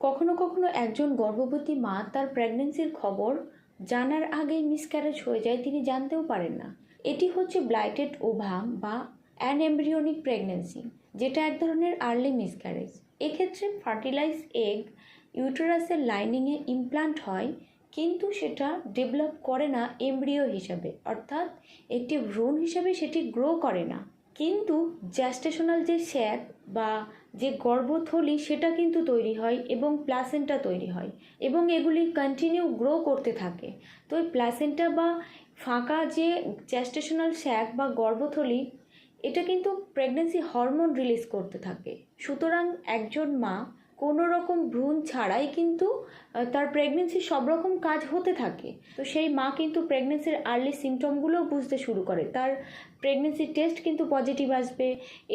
কখনো কখনো একজন গর্ভবতী মা তার প্রেগনেন্সির খবর জানার আগেই মিসক্যারেজ হয়ে যায়, তিনি জানতেও পারেন না। এটি হচ্ছে ব্লাইটেড ওভাম বা অ্যানএমব্রিওনিক প্রেগনেন্সি যেটা এক ধরনের আর্লি মিসক্যারেজ এক্ষেত্রে ফার্টিলাইজ এগ ইউটেরাসের লাইনিংয়ে ইমপ্লান্ট হয়, কিন্তু সেটা ডেভেলপ করে না এমব্রিও হিসাবে। অর্থাৎ একটি ভ্রূণ হিসাবে সেটি গ্রো করে না। কিন্তু জ্যাস্টেশনাল যে স্যাক বা যে গর্ভথলি সেটা কিন্তু তৈরি হয় এবং প্লাসেন্টা তৈরি হয় এবং এগুলি কন্টিনিউ গ্রো করতে থাকে। তো এই প্লাসেন্টা বা ফাঁকা যে চ্যাস্টেশনাল শ্যাক বা গর্ভথলি, এটা কিন্তু প্রেগনেন্সি হরমোন রিলিজ করতে থাকে। সুতরাং একজন মা কোনো রকম ভ্রূণ ছাড়াই কিন্তু তার প্রেগনেন্সির সব রকম কাজ হতে থাকে। তো সেই মা কিন্তু প্রেগনেন্সির আর্লি সিমটমগুলোও বুঝতে শুরু করে। তার প্রেগনেন্সি টেস্ট কিন্তু পজিটিভ আসবে।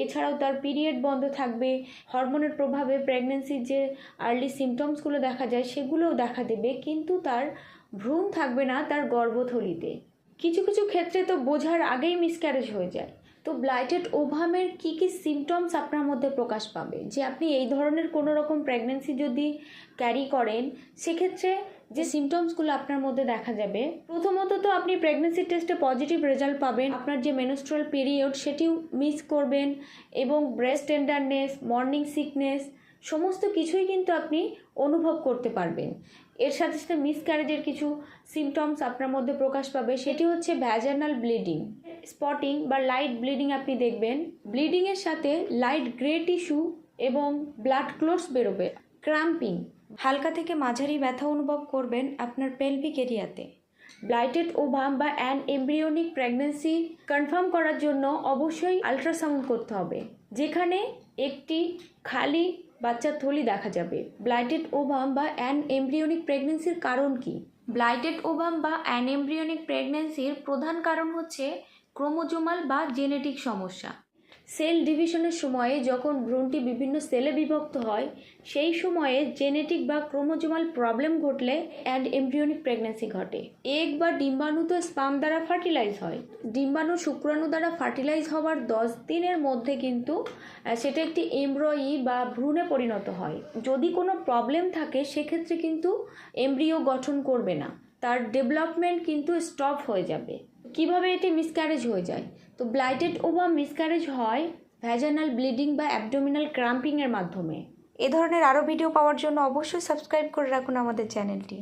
এছাড়াও তার পিরিয়ড বন্ধ থাকবে। হরমোনের প্রভাবে প্রেগনেন্সির যে আর্লি সিমটমসগুলো দেখা যায়, সেগুলোও দেখা দেবে। কিন্তু তার ভ্রূণ থাকবে না তার গর্ভথলিতে। কিছু কিছু ক্ষেত্রে তো বোঝার আগেই মিসক্যারেজ হয়ে যায়। তো ব্লাইটেড ওভামের কি কি সিমটমস আপনার মধ্যে প্রকাশ পাবে? যে আপনি এই ধরনের কোনো রকম প্রেগনেন্সি যদি ক্যারি করেন, সেক্ষেত্রে যে সিমটমসগুলো আপনার মধ্যে দেখা যাবে, প্রথমত তো আপনি প্রেগনেন্সি টেস্টে পজিটিভ রেজাল্ট পাবেন। আপনার যে মেনস্ট্রাল পিরিয়ড সেটিও মিস করবেন এবং ব্রেস্ট টেন্ডারনেস মর্নিং সিকনেস সমস্ত কিছুই কিন্তু আপনি অনুভব করতে পারবেন। এর সাথে সাথে মিসক্যারেজের কিছু সিমটমস আপনার মধ্যে প্রকাশ পাবে, সেটি হচ্ছে ভ্যাজানাল ব্লিডিং স্পটিং বা লাইট ব্লিডিং আপনি দেখবেন। ব্লিডিংয়ের সাথে লাইট গ্রে টিস্যু এবং ব্লাড ক্লোটস বেরোবে। ক্রাম্পিং হালকা থেকে মাঝারি ব্যথা অনুভব করবেন আপনার পেলভিক এরিয়াতে। ব্লাইটেড ওভাম বা অ্যান এমব্রিওনিক প্রেগনেন্সি কনফার্ম করার জন্য অবশ্যই আলট্রাসাউন্ড করতে হবে, যেখানে একটি খালি বাচ্চার থলি দেখা যাবে। ব্লাইটেড ওভাম বা অ্যান এমব্রিওনিক প্রেগনেন্সির কারণ কি? ব্লাইটেড ওভাম বা অ্যান এমব্রিওনিক প্রেগনেন্সির প্রধান কারণ হচ্ছে ক্রোমোজোমাল বা জেনেটিক সমস্যা। সেল ডিভিশনের সময়ে যখন ভ্রূণটি বিভিন্ন সেলে বিভক্ত হয়, সেই সময়ে জেনেটিক বা ক্রোমোজোমাল প্রবলেম ঘটলে অ্যান্ড এমব্রিওনিক প্রেগনেন্সি ঘটে। এগ বা ডিম্বাণু তো স্পাম দ্বারা ফার্টিলাইজ হয়। ডিম্বাণু শুক্রাণু দ্বারা ফার্টিলাইজ হওয়ার দশ দিনের মধ্যে কিন্তু সেটা একটি এমব্রয়ি বা ভ্রূণে পরিণত হয়। যদি কোনো প্রবলেম থাকে, সেক্ষেত্রে কিন্তু এমব্রিও গঠন করবে না। তার ডেভেলপমেন্ট কিন্তু স্টপ হয়ে যাবে। কীভাবে এটি মিসক্যারেজ হয়ে যায়? তো ব্লাইটেড ওভার মিসক্যারেজ হয় ভ্যাজানাল ব্লিডিং বা অ্যাবডোমিনাল ক্রাম্পিংয়ের মাধ্যমে। এ ধরনের আরও ভিডিও পাওয়ার জন্য অবশ্যই সাবস্ক্রাইব করে রাখুন আমাদের চ্যানেলটি